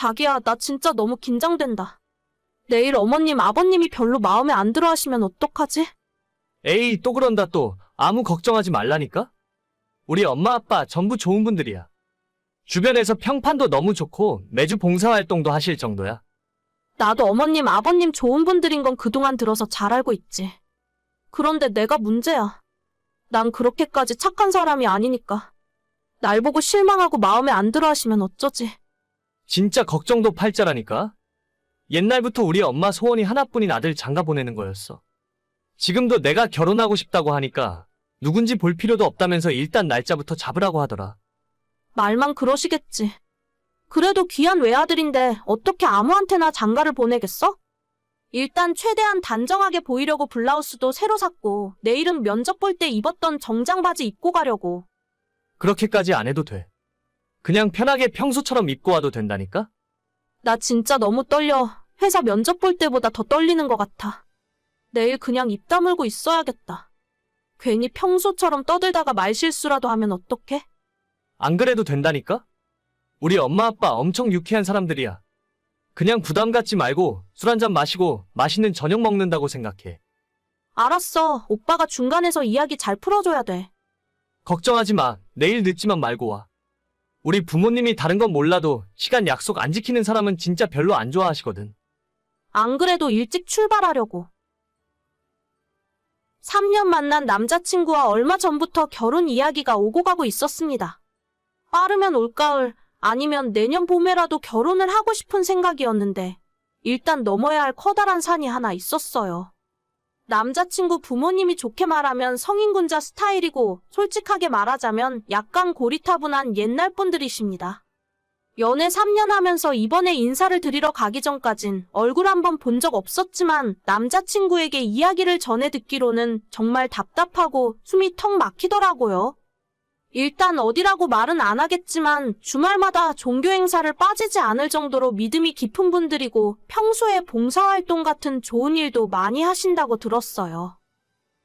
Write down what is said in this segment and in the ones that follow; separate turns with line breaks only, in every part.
자기야, 나 진짜 너무 긴장된다. 내일 어머님, 아버님이 별로 마음에 안 들어 하시면 어떡하지?
에이, 또 그런다 또. 아무 걱정하지 말라니까? 우리 엄마 아빠 전부 좋은 분들이야. 주변에서 평판도 너무 좋고 매주 봉사활동도 하실 정도야.
나도 어머님, 아버님 좋은 분들인 건 그동안 들어서 잘 알고 있지. 그런데 내가 문제야. 난 그렇게까지 착한 사람이 아니니까. 날 보고 실망하고 마음에 안 들어 하시면 어쩌지?
진짜 걱정도 팔자라니까? 옛날부터 우리 엄마 소원이 하나뿐인 아들 장가 보내는 거였어. 지금도 내가 결혼하고 싶다고 하니까 누군지 볼 필요도 없다면서 일단 날짜부터 잡으라고 하더라.
말만 그러시겠지. 그래도 귀한 외아들인데 어떻게 아무한테나 장가를 보내겠어? 일단 최대한 단정하게 보이려고 블라우스도 새로 샀고 내일은 면접 볼 때 입었던 정장 바지 입고 가려고.
그렇게까지 안 해도 돼. 그냥 편하게 평소처럼 입고 와도 된다니까?
나 진짜 너무 떨려. 회사 면접 볼 때보다 더 떨리는 것 같아. 내일 그냥 입 다물고 있어야겠다. 괜히 평소처럼 떠들다가 말실수라도 하면 어떡해?
안 그래도 된다니까? 우리 엄마 아빠 엄청 유쾌한 사람들이야. 그냥 부담 갖지 말고 술 한잔 마시고 맛있는 저녁 먹는다고 생각해.
알았어. 오빠가 중간에서 이야기 잘 풀어줘야 돼.
걱정하지 마. 내일 늦지만 말고 와. 우리 부모님이 다른 건 몰라도 시간 약속 안 지키는 사람은 진짜 별로 안 좋아하시거든.
안 그래도 일찍 출발하려고. 3년 만난 남자친구와 얼마 전부터 결혼 이야기가 오고 가고 있었습니다. 빠르면 올가을, 아니면 내년 봄에라도 결혼을 하고 싶은 생각이었는데, 일단 넘어야 할 커다란 산이 하나 있었어요. 남자친구 부모님이 좋게 말하면 성인군자 스타일이고, 솔직하게 말하자면 약간 고리타분한 옛날 분들이십니다. 연애 3년 하면서 이번에 인사를 드리러 가기 전까진 얼굴 한번 본 적 없었지만 남자친구에게 이야기를 전해 듣기로는 정말 답답하고 숨이 턱 막히더라고요. 일단 어디라고 말은 안 하겠지만 주말마다 종교 행사를 빠지지 않을 정도로 믿음이 깊은 분들이고 평소에 봉사활동 같은 좋은 일도 많이 하신다고 들었어요.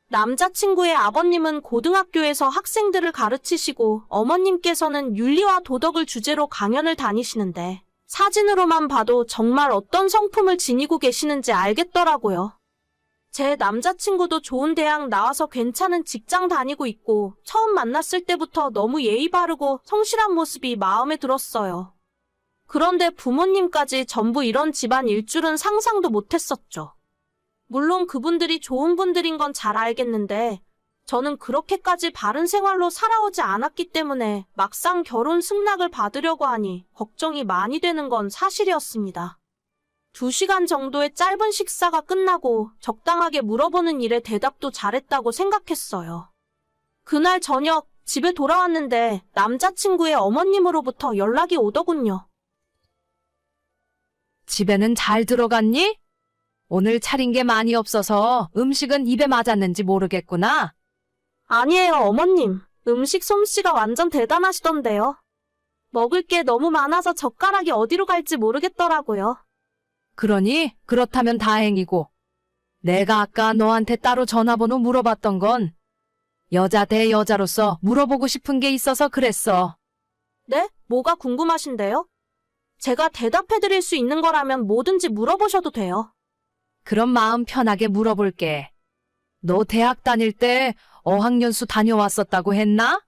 남자친구의 아버님은 고등학교에서 학생들을 가르치시고 어머님께서는 윤리와 도덕을 주제로 강연을 다니시는데 사진으로만 봐도 정말 어떤 성품을 지니고 계시는지 알겠더라고요. 제 남자친구도 좋은 대학 나와서 괜찮은 직장 다니고 있고 처음 만났을 때부터 너무 예의 바르고 성실한 모습이 마음에 들었어요. 그런데 부모님까지 전부 이런 집안 일줄은 상상도 못했었죠. 물론 그분들이 좋은 분들인 건 잘 알겠는데, 저는 그렇게까지 바른 생활로 살아오지 않았기 때문에 막상 결혼 승낙을 받으려고 하니 걱정이 많이 되는 건 사실이었습니다. 두 시간 정도의 짧은 식사가 끝나고 적당하게 물어보는 일에 대답도 잘했다고 생각했어요. 그날 저녁 집에 돌아왔는데 남자친구의 어머님으로부터 연락이 오더군요.
집에는 잘 들어갔니? 오늘 차린 게 많이 없어서 음식은 입에 맞았는지 모르겠구나.
아니에요, 어머님. 음식 솜씨가 완전 대단하시던데요. 먹을 게 너무 많아서 젓가락이 어디로 갈지 모르겠더라고요.
그러니 그렇다면 다행이고. 내가 아까 너한테 따로 전화번호 물어봤던 건 여자 대 여자로서 물어보고 싶은 게 있어서 그랬어.
네? 뭐가 궁금하신데요? 제가 대답해드릴 수 있는 거라면 뭐든지 물어보셔도 돼요.
그럼 마음 편하게 물어볼게. 너 대학 다닐 때 어학연수 다녀왔었다고 했나?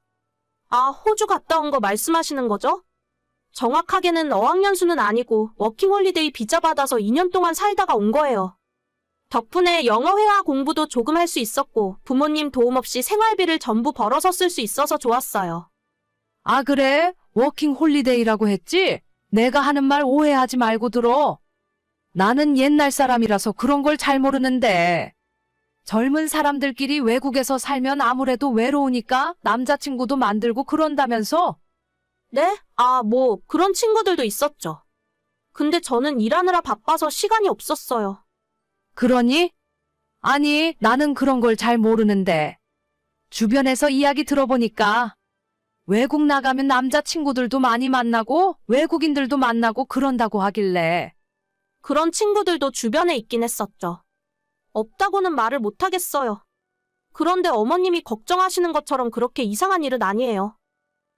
아, 호주 갔다 온 거 말씀하시는 거죠? 정확하게는 어학연수는 아니고 워킹홀리데이 비자 받아서 2년 동안 살다가 온 거예요. 덕분에 영어 회화 공부도 조금 할 수 있었고 부모님 도움 없이 생활비를 전부 벌어서 쓸 수 있어서 좋았어요.
아, 그래? 워킹 홀리데이라고 했지? 내가 하는 말 오해하지 말고 들어. 나는 옛날 사람이라서 그런 걸 잘 모르는데. 젊은 사람들끼리 외국에서 살면 아무래도 외로우니까 남자친구도 만들고 그런다면서?
네? 아, 뭐 그런 친구들도 있었죠. 근데 저는 일하느라 바빠서 시간이 없었어요.
그러니? 아니, 나는 그런 걸 잘 모르는데. 주변에서 이야기 들어보니까 외국 나가면 남자친구들도 많이 만나고 외국인들도 만나고 그런다고 하길래.
그런 친구들도 주변에 있긴 했었죠. 없다고는 말을 못하겠어요. 그런데 어머님이 걱정하시는 것처럼 그렇게 이상한 일은 아니에요.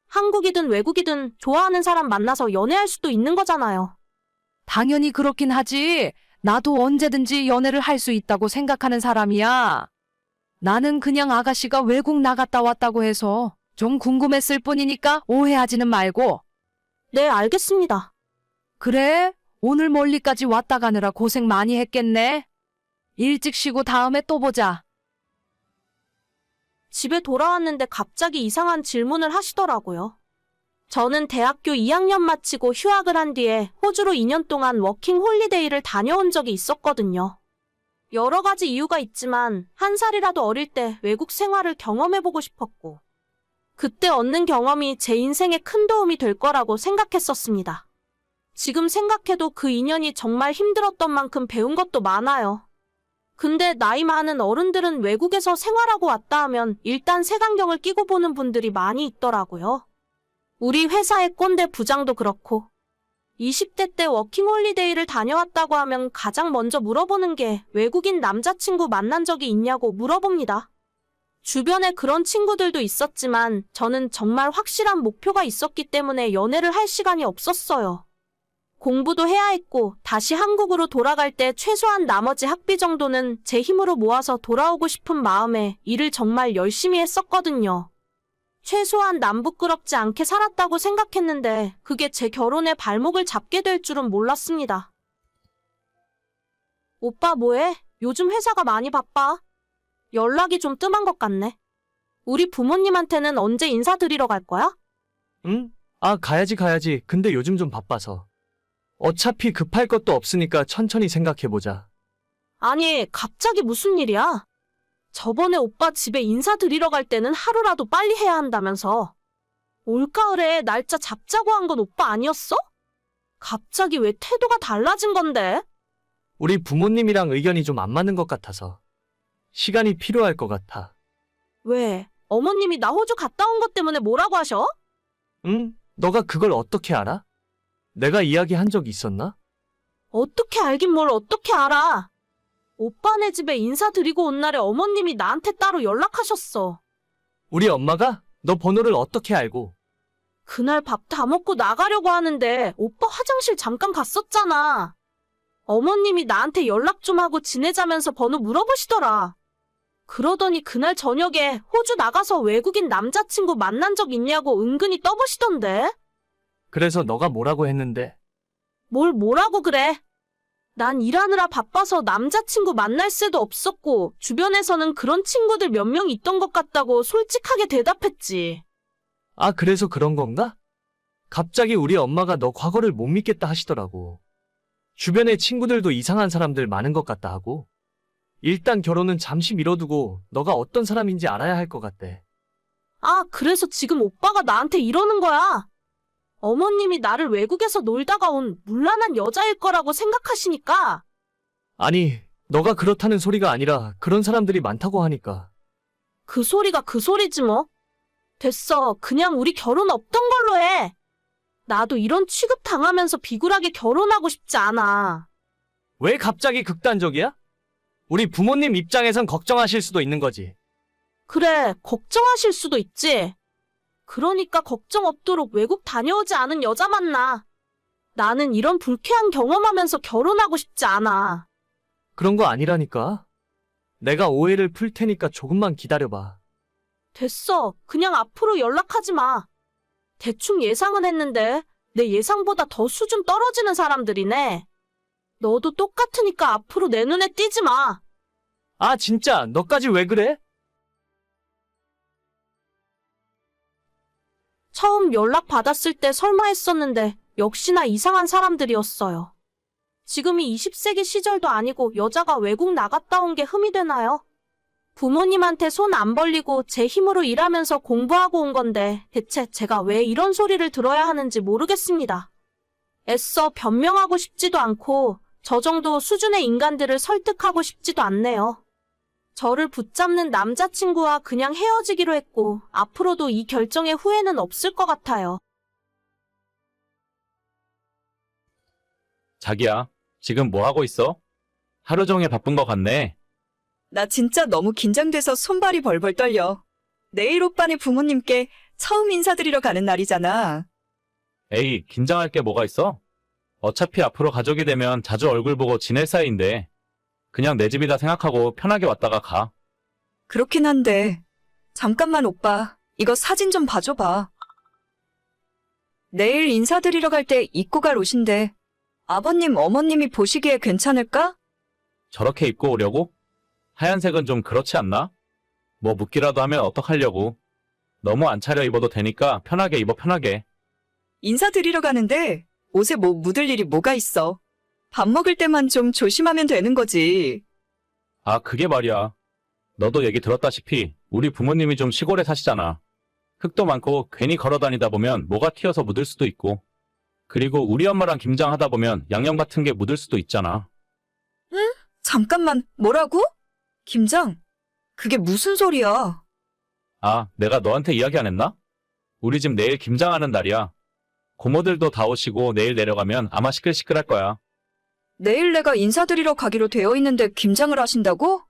한국이든 외국이든 좋아하는 사람 만나서 연애할 수도 있는 거잖아요.
당연히 그렇긴 하지. 나도 언제든지 연애를 할 수 있다고 생각하는 사람이야. 나는 그냥 아가씨가 외국 나갔다 왔다고 해서 좀 궁금했을 뿐이니까 오해하지는 말고.
네, 알겠습니다.
그래? 오늘 멀리까지 왔다 가느라 고생 많이 했겠네. 일찍 쉬고 다음에 또 보자.
집에 돌아왔는데 갑자기 이상한 질문을 하시더라고요. 저는 대학교 2학년 마치고 휴학을 한 뒤에 호주로 2년 동안 워킹 홀리데이를 다녀온 적이 있었거든요. 여러 가지 이유가 있지만 한 살이라도 어릴 때 외국 생활을 경험해보고 싶었고, 그때 얻는 경험이 제 인생에 큰 도움이 될 거라고 생각했었습니다. 지금 생각해도 그 2년이 정말 힘들었던 만큼 배운 것도 많아요. 근데 나이 많은 어른들은 외국에서 생활하고 왔다 하면 일단 색안경을 끼고 보는 분들이 많이 있더라고요. 우리 회사의 꼰대 부장도 그렇고 20대 때 워킹홀리데이를 다녀왔다고 하면 가장 먼저 물어보는 게 외국인 남자친구 만난 적이 있냐고 물어봅니다. 주변에 그런 친구들도 있었지만 저는 정말 확실한 목표가 있었기 때문에 연애를 할 시간이 없었어요. 공부도 해야 했고 다시 한국으로 돌아갈 때 최소한 나머지 학비 정도는 제 힘으로 모아서 돌아오고 싶은 마음에 일을 정말 열심히 했었거든요. 최소한 남 부끄럽지 않게 살았다고 생각했는데 그게 제 결혼의 발목을 잡게 될 줄은 몰랐습니다. 오빠 뭐해? 요즘 회사가 많이 바빠. 연락이 좀 뜸한 것 같네. 우리 부모님한테는 언제 인사드리러 갈 거야?
응? 아, 가야지, 가야지. 근데 요즘 좀 바빠서. 어차피 급할 것도 없으니까 천천히 생각해보자.
아니, 갑자기 무슨 일이야? 저번에 오빠 집에 인사드리러 갈 때는 하루라도 빨리 해야 한다면서. 올가을에 날짜 잡자고 한 건 오빠 아니었어? 갑자기 왜 태도가 달라진 건데?
우리 부모님이랑 의견이 좀 안 맞는 것 같아서. 시간이 필요할 것 같아.
왜? 어머님이 나 호주 갔다 온 것 때문에 뭐라고 하셔?
응? 너가 그걸 어떻게 알아? 내가 이야기한 적 있었나?
어떻게 알긴 뭘 어떻게 알아? 오빠네 집에 인사드리고 온 날에 어머님이 나한테 따로 연락하셨어.
우리 엄마가 너 번호를 어떻게 알고?
그날 밥 다 먹고 나가려고 하는데 오빠 화장실 잠깐 갔었잖아. 어머님이 나한테 연락 좀 하고 지내자면서 번호 물어보시더라. 그러더니 그날 저녁에 호주 나가서 외국인 남자친구 만난 적 있냐고 은근히 떠보시던데.
그래서 너가 뭐라고 했는데?
뭘 뭐라고 그래? 난 일하느라 바빠서 남자친구 만날 새도 없었고 주변에서는 그런 친구들 몇 명 있던 것 같다고 솔직하게 대답했지.
아, 그래서 그런 건가? 갑자기 우리 엄마가 너 과거를 못 믿겠다 하시더라고. 주변에 친구들도 이상한 사람들 많은 것 같다 하고. 일단 결혼은 잠시 미뤄두고 너가 어떤 사람인지 알아야 할 것 같대.
아, 그래서 지금 오빠가 나한테 이러는 거야. 어머님이 나를 외국에서 놀다가 온 물란한 여자일 거라고 생각하시니까.
아니, 너가 그렇다는 소리가 아니라 그런 사람들이 많다고 하니까.
그 소리가 그 소리지 뭐. 됐어. 그냥 우리 결혼 없던 걸로 해. 나도 이런 취급 당하면서 비굴하게 결혼하고 싶지 않아.
왜 갑자기 극단적이야? 우리 부모님 입장에선 걱정하실 수도 있는 거지.
그래, 걱정하실 수도 있지. 그러니까 걱정 없도록 외국 다녀오지 않은 여자 만나. 나는 이런 불쾌한 경험하면서 결혼하고 싶지 않아.
그런 거 아니라니까. 내가 오해를 풀 테니까 조금만 기다려봐.
됐어. 그냥 앞으로 연락하지 마. 대충 예상은 했는데 내 예상보다 더 수준 떨어지는 사람들이네. 너도 똑같으니까 앞으로 내 눈에 띄지 마.
아, 진짜, 너까지 왜 그래?
처음 연락 받았을 때 설마 했었는데 역시나 이상한 사람들이었어요. 지금이 20세기 시절도 아니고 여자가 외국 나갔다 온 게 흠이 되나요? 부모님한테 손 안 벌리고 제 힘으로 일하면서 공부하고 온 건데 대체 제가 왜 이런 소리를 들어야 하는지 모르겠습니다. 애써 변명하고 싶지도 않고 저 정도 수준의 인간들을 설득하고 싶지도 않네요. 저를 붙잡는 남자친구와 그냥 헤어지기로 했고 앞으로도 이 결정에 후회는 없을 것 같아요.
자기야, 지금 뭐 하고 있어? 하루 종일 바쁜 것 같네.
나 진짜 너무 긴장돼서 손발이 벌벌 떨려. 내일 오빠네 부모님께 처음 인사드리러 가는 날이잖아.
에이, 긴장할 게 뭐가 있어? 어차피 앞으로 가족이 되면 자주 얼굴 보고 지낼 사이인데 그냥 내 집이다 생각하고 편하게 왔다가 가.
그렇긴 한데. 잠깐만 오빠. 이거 사진 좀 봐줘봐. 내일 인사드리러 갈 때 입고 갈 옷인데 아버님, 어머님이 보시기에 괜찮을까?
저렇게 입고 오려고? 하얀색은 좀 그렇지 않나? 뭐 묻기라도 하면 어떡하려고. 너무 안 차려 입어도 되니까 편하게 입어 편하게.
인사드리러 가는데 옷에 뭐 묻을 일이 뭐가 있어. 밥 먹을 때만 좀 조심하면 되는 거지.
아, 그게 말이야. 너도 얘기 들었다시피 우리 부모님이 좀 시골에 사시잖아. 흙도 많고 괜히 걸어 다니다 보면 뭐가 튀어서 묻을 수도 있고. 그리고 우리 엄마랑 김장 하다 보면 양념 같은 게 묻을 수도 있잖아.
잠깐만, 뭐라고? 김장? 그게 무슨 소리야?
아, 내가 너한테 이야기 안 했나? 우리 집 내일 김장하는 날이야. 고모들도 다 오시고 내일 내려가면 아마 시끌시끌할 거야.
내일 내가 인사드리러 가기로 되어 있는데 김장을 하신다고?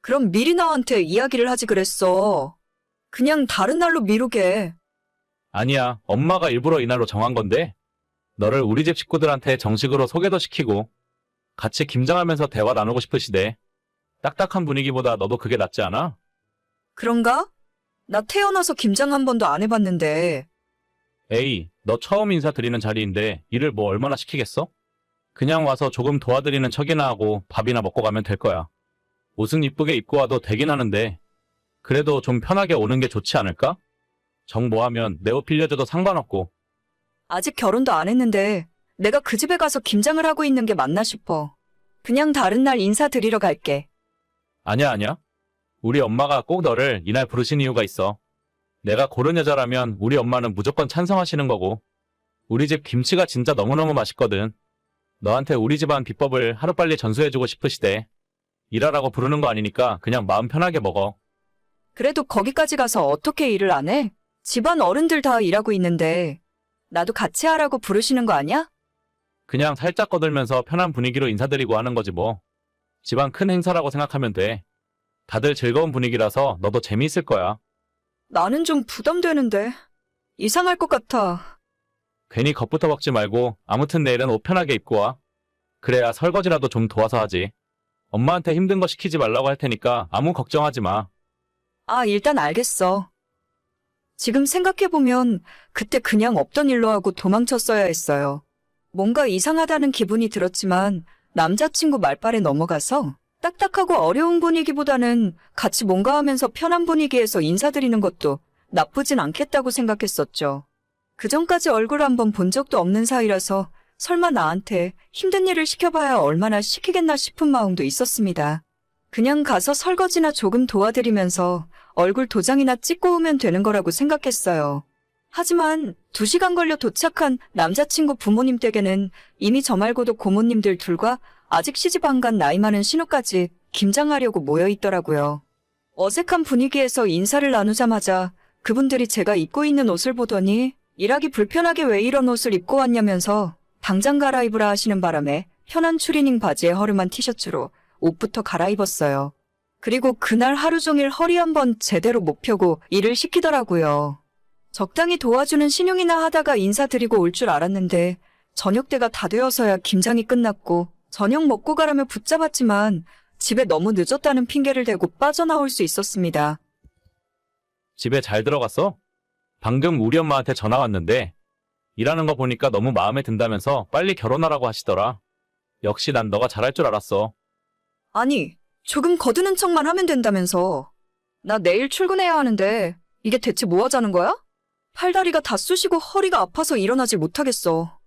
그럼 미리 나한테 이야기를 하지 그랬어. 그냥 다른 날로 미루게.
아니야, 엄마가 일부러 이날로 정한 건데, 너를 우리 집 식구들한테 정식으로 소개도 시키고, 같이 김장하면서 대화 나누고 싶으시대. 딱딱한 분위기보다 너도 그게 낫지 않아?
그런가? 나 태어나서 김장 한 번도 안 해봤는데.
에이, 너 처음 인사드리는 자리인데 일을 뭐 얼마나 시키겠어? 그냥 와서 조금 도와드리는 척이나 하고 밥이나 먹고 가면 될 거야. 옷은 이쁘게 입고 와도 되긴 하는데, 그래도 좀 편하게 오는 게 좋지 않을까? 정모하면 내 옷 빌려줘도 상관없고,
아직 결혼도 안 했는데 내가 그 집에 가서 김장을 하고 있는 게 맞나 싶어. 그냥 다른 날 인사드리러 갈게.
아니야, 아니야. 우리 엄마가 꼭 너를 이날 부르신 이유가 있어. 내가 고른 여자라면 우리 엄마는 무조건 찬성하시는 거고. 우리 집 김치가 진짜 너무너무 맛있거든. 너한테 우리 집안 비법을 하루빨리 전수해주고 싶으시대. 일하라고 부르는 거 아니니까 그냥 마음 편하게 먹어.
그래도 거기까지 가서 어떻게 일을 안 해? 집안 어른들 다 일하고 있는데 나도 같이 하라고 부르시는 거 아니야?
그냥 살짝 거들면서 편한 분위기로 인사드리고 하는 거지 뭐. 집안 큰 행사라고 생각하면 돼. 다들 즐거운 분위기라서 너도 재미있을 거야.
나는 좀 부담되는데 이상할 것 같아.
괜히 겁부터 먹지 말고 아무튼 내일은 옷 편하게 입고 와. 그래야 설거지라도 좀 도와서 하지. 엄마한테 힘든 거 시키지 말라고 할 테니까 아무 걱정하지 마.
아, 일단 알겠어. 지금 생각해보면 그때 그냥 없던 일로 하고 도망쳤어야 했어요. 뭔가 이상하다는 기분이 들었지만 남자친구 말빨에 넘어가서 딱딱하고 어려운 분위기보다는 같이 뭔가 하면서 편한 분위기에서 인사드리는 것도 나쁘진 않겠다고 생각했었죠. 그 전까지 얼굴 한번 본 적도 없는 사이라서 설마 나한테 힘든 일을 시켜봐야 얼마나 시키겠나 싶은 마음도 있었습니다. 그냥 가서 설거지나 조금 도와드리면서 얼굴 도장이나 찍고 오면 되는 거라고 생각했어요. 하지만 두 시간 걸려 도착한 남자친구 부모님 댁에는 이미 저 말고도 고모님들 둘과 아직 시집 안 간 나이 많은 신우까지 김장하려고 모여 있더라고요. 어색한 분위기에서 인사를 나누자마자 그분들이 제가 입고 있는 옷을 보더니 일하기 불편하게 왜 이런 옷을 입고 왔냐면서 당장 갈아입으라 하시는 바람에 편한 추리닝 바지에 허름한 티셔츠로 옷부터 갈아입었어요. 그리고 그날 하루 종일 허리 한번 제대로 못 펴고 일을 시키더라고요. 적당히 도와주는 신용이나 하다가 인사드리고 올 줄 알았는데 저녁 때가 다 되어서야 김장이 끝났고 저녁 먹고 가라며 붙잡았지만 집에 너무 늦었다는 핑계를 대고 빠져나올 수 있었습니다.
집에 잘 들어갔어? 방금 우리 엄마한테 전화 왔는데 일하는 거 보니까 너무 마음에 든다면서 빨리 결혼하라고 하시더라. 역시 난 너가 잘할 줄 알았어.
아니, 조금 거드는 척만 하면 된다면서. 나 내일 출근해야 하는데 이게 대체 뭐 하자는 거야? 팔다리가 다 쑤시고 허리가 아파서 일어나질 못하겠어.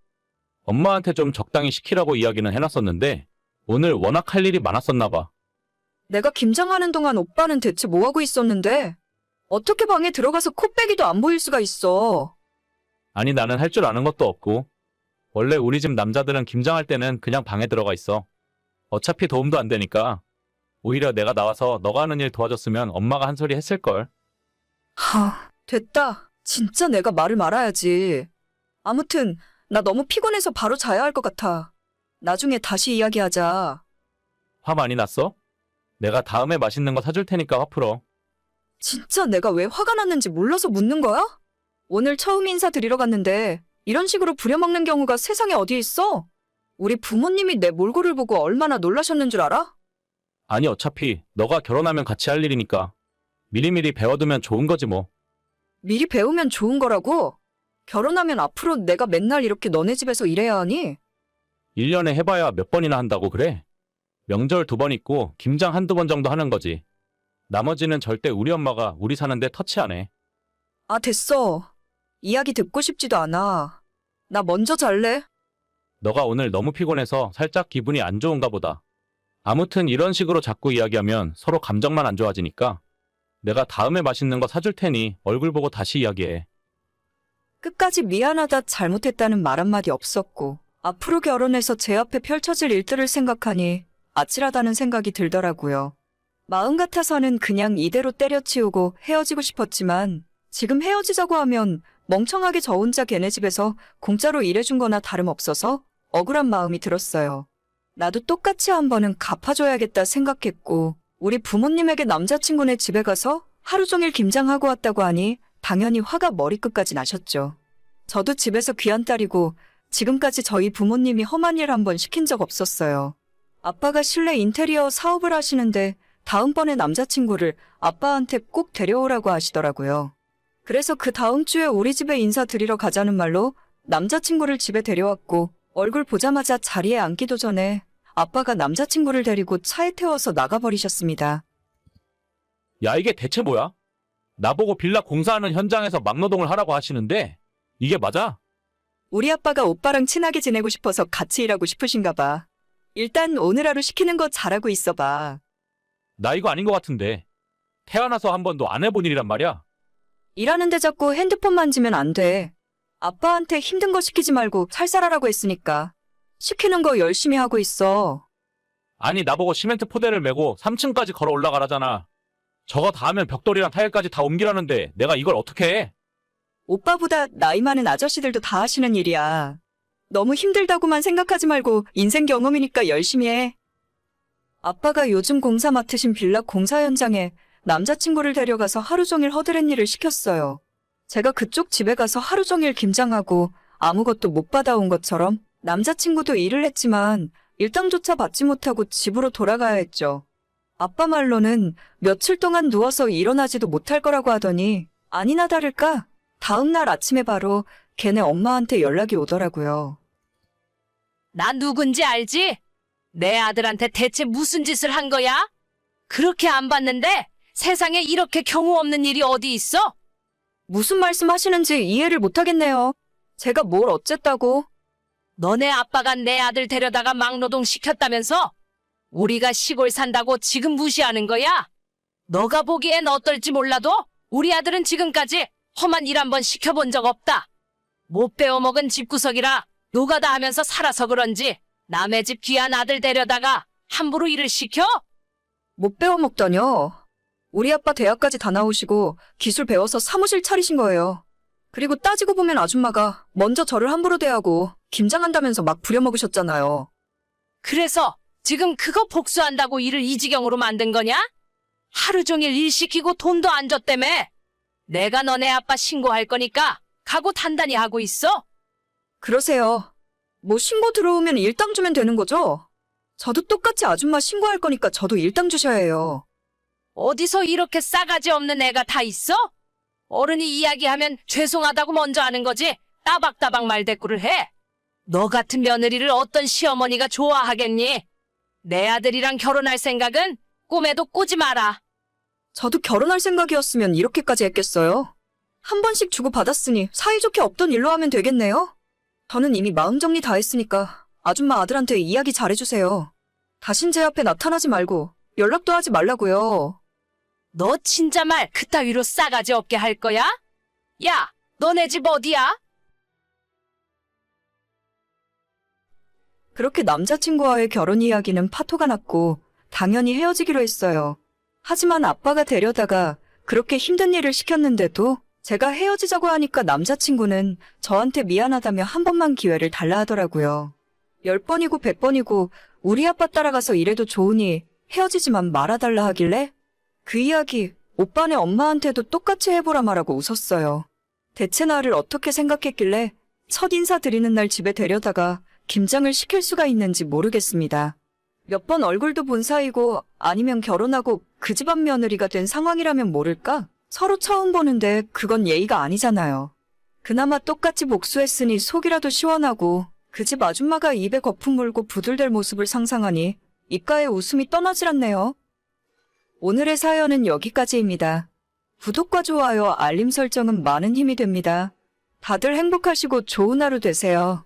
엄마한테 좀 적당히 시키라고 이야기는 해놨었는데 오늘 워낙 할 일이 많았었나 봐.
내가 김장하는 동안 오빠는 대체 뭐 하고 있었는데? 어떻게 방에 들어가서 코빼기도 안 보일 수가 있어.
아니 나는 할 줄 아는 것도 없고 원래 우리 집 남자들은 김장할 때는 그냥 방에 들어가 있어. 어차피 도움도 안 되니까 오히려 내가 나와서 너가 하는 일 도와줬으면 엄마가 한 소리 했을걸.
하, 됐다. 진짜 내가 말을 말아야지. 아무튼 나 너무 피곤해서 바로 자야 할 것 같아. 나중에 다시 이야기하자.
화 많이 났어? 내가 다음에 맛있는 거 사줄 테니까 화 풀어.
진짜 내가 왜 화가 났는지 몰라서 묻는 거야? 오늘 처음 인사드리러 갔는데 이런 식으로 부려먹는 경우가 세상에 어디 있어? 우리 부모님이 내 몰골을 보고 얼마나 놀라셨는 줄 알아?
아니, 어차피 너가 결혼하면 같이 할 일이니까. 미리미리 배워두면 좋은 거지 뭐.
미리 배우면 좋은 거라고? 결혼하면 앞으로 내가 맨날 이렇게 너네 집에서 일해야 하니?
1년에 해봐야 몇 번이나 한다고 그래? 명절 두 번 있고 김장 한두 번 정도 하는 거지. 나머지는 절대 우리 엄마가 우리 사는데 터치 안 해.
아, 됐어. 이야기 듣고 싶지도 않아. 나 먼저 잘래?
너가 오늘 너무 피곤해서 살짝 기분이 안 좋은가 보다. 아무튼 이런 식으로 자꾸 이야기하면 서로 감정만 안 좋아지니까 내가 다음에 맛있는 거 사줄 테니 얼굴 보고 다시 이야기해.
끝까지 미안하다 잘못했다는 말 한마디 없었고 앞으로 결혼해서 제 앞에 펼쳐질 일들을 생각하니 아찔하다는 생각이 들더라고요. 마음 같아서는 그냥 이대로 때려치우고 헤어지고 싶었지만 지금 헤어지자고 하면 멍청하게 저 혼자 걔네 집에서 공짜로 일해준 거나 다름없어서 억울한 마음이 들었어요. 나도 똑같이 한 번은 갚아줘야겠다 생각했고 우리 부모님에게 남자친구네 집에 가서 하루 종일 김장하고 왔다고 하니 당연히 화가 머리끝까지 나셨죠. 저도 집에서 귀한 딸이고 지금까지 저희 부모님이 험한 일 한 번 시킨 적 없었어요. 아빠가 실내 인테리어 사업을 하시는데 다음번에 남자친구를 아빠한테 꼭 데려오라고 하시더라고요. 그래서 그 다음 주에 우리 집에 인사드리러 가자는 말로 남자친구를 집에 데려왔고 얼굴 보자마자 자리에 앉기도 전에 아빠가 남자친구를 데리고 차에 태워서 나가버리셨습니다.
야, 이게 대체 뭐야? 나보고 빌라 공사하는 현장에서 막노동을 하라고 하시는데 이게 맞아?
우리 아빠가 오빠랑 친하게 지내고 싶어서 같이 일하고 싶으신가 봐. 일단 오늘 하루 시키는 거 잘하고 있어 봐.
나 이거 아닌 것 같은데. 태어나서 한 번도 안 해본 일이란 말이야.
일하는데 자꾸 핸드폰 만지면 안 돼. 아빠한테 힘든 거 시키지 말고 살살하라고 했으니까. 시키는 거 열심히 하고 있어.
아니, 나보고 시멘트 포대를 메고 3층까지 걸어 올라가라잖아. 저거 다 하면 벽돌이랑 타일까지 다 옮기라는데 내가 이걸 어떻게 해?
오빠보다 나이 많은 아저씨들도 다 하시는 일이야. 너무 힘들다고만 생각하지 말고 인생 경험이니까 열심히 해. 아빠가 요즘 공사 맡으신 빌라 공사 현장에 남자친구를 데려가서 하루 종일 허드렛 일을 시켰어요. 제가 그쪽 집에 가서 하루 종일 김장하고 아무것도 못 받아온 것처럼 남자친구도 일을 했지만 일당조차 받지 못하고 집으로 돌아가야 했죠. 아빠 말로는 며칠 동안 누워서 일어나지도 못할 거라고 하더니 아니나 다를까 다음 날 아침에 바로 걔네 엄마한테 연락이 오더라고요.
나 누군지 알지? 내 아들한테 대체 무슨 짓을 한 거야? 그렇게 안 봤는데 세상에 이렇게 경우 없는 일이 어디 있어?
무슨 말씀 하시는지 이해를 못하겠네요. 제가 뭘 어쨌다고?
너네 아빠가 내 아들 데려다가 막노동 시켰다면서? 우리가 시골 산다고 지금 무시하는 거야? 너가 보기엔 어떨지 몰라도 우리 아들은 지금까지 험한 일 한 번 시켜본 적 없다. 못 배워먹은 집구석이라 노가다 하면서 살아서 그런지 남의 집 귀한 아들 데려다가 함부로 일을 시켜?
못 배워먹다뇨. 우리 아빠 대학까지 다 나오시고 기술 배워서 사무실 차리신 거예요. 그리고 따지고 보면 아줌마가 먼저 저를 함부로 대하고 김장한다면서 막 부려먹으셨잖아요.
그래서 지금 그거 복수한다고 일을 이 지경으로 만든 거냐? 하루 종일 일 시키고 돈도 안 줬다며? 내가 너네 아빠 신고할 거니까 각오 단단히 하고 있어?
그러세요. 뭐 신고 들어오면 일당 주면 되는 거죠? 저도 똑같이 아줌마 신고할 거니까 저도 일당 주셔야 해요.
어디서 이렇게 싸가지 없는 애가 다 있어? 어른이 이야기하면 죄송하다고 먼저 하는 거지 따박따박 말대꾸를 해. 너 같은 며느리를 어떤 시어머니가 좋아하겠니? 내 아들이랑 결혼할 생각은 꿈에도 꾸지 마라.
저도 결혼할 생각이었으면 이렇게까지 했겠어요. 한 번씩 주고 받았으니 사이좋게 없던 일로 하면 되겠네요. 저는 이미 마음 정리 다 했으니까 아줌마 아들한테 이야기 잘해주세요. 다신 제 앞에 나타나지 말고 연락도 하지 말라고요.
너 진짜 말 그따위로 싸가지 없게 할 거야? 야, 너네 집 어디야?
그렇게 남자친구와의 결혼 이야기는 파토가 났고 당연히 헤어지기로 했어요. 하지만 아빠가 데려다가 그렇게 힘든 일을 시켰는데도 제가 헤어지자고 하니까 남자친구는 저한테 미안하다며 한 번만 기회를 달라 하더라고요. 열 번이고 백 번이고 우리 아빠 따라가서 일해도 좋으니 헤어지지만 말아달라 하길래 그 이야기 오빠네 엄마한테도 똑같이 해보라 말하고 웃었어요. 대체 나를 어떻게 생각했길래 첫 인사 드리는 날 집에 데려다가 김장을 시킬 수가 있는지 모르겠습니다. 몇 번 얼굴도 본 사이고 아니면 결혼하고 그 집안 며느리가 된 상황이라면 모를까? 서로 처음 보는데 그건 예의가 아니잖아요. 그나마 똑같이 복수했으니 속이라도 시원하고 그 집 아줌마가 입에 거품 물고 부들댈 모습을 상상하니 입가에 웃음이 떠나질 않네요. 오늘의 사연은 여기까지입니다. 구독과 좋아요, 알림 설정은 많은 힘이 됩니다. 다들 행복하시고 좋은 하루 되세요.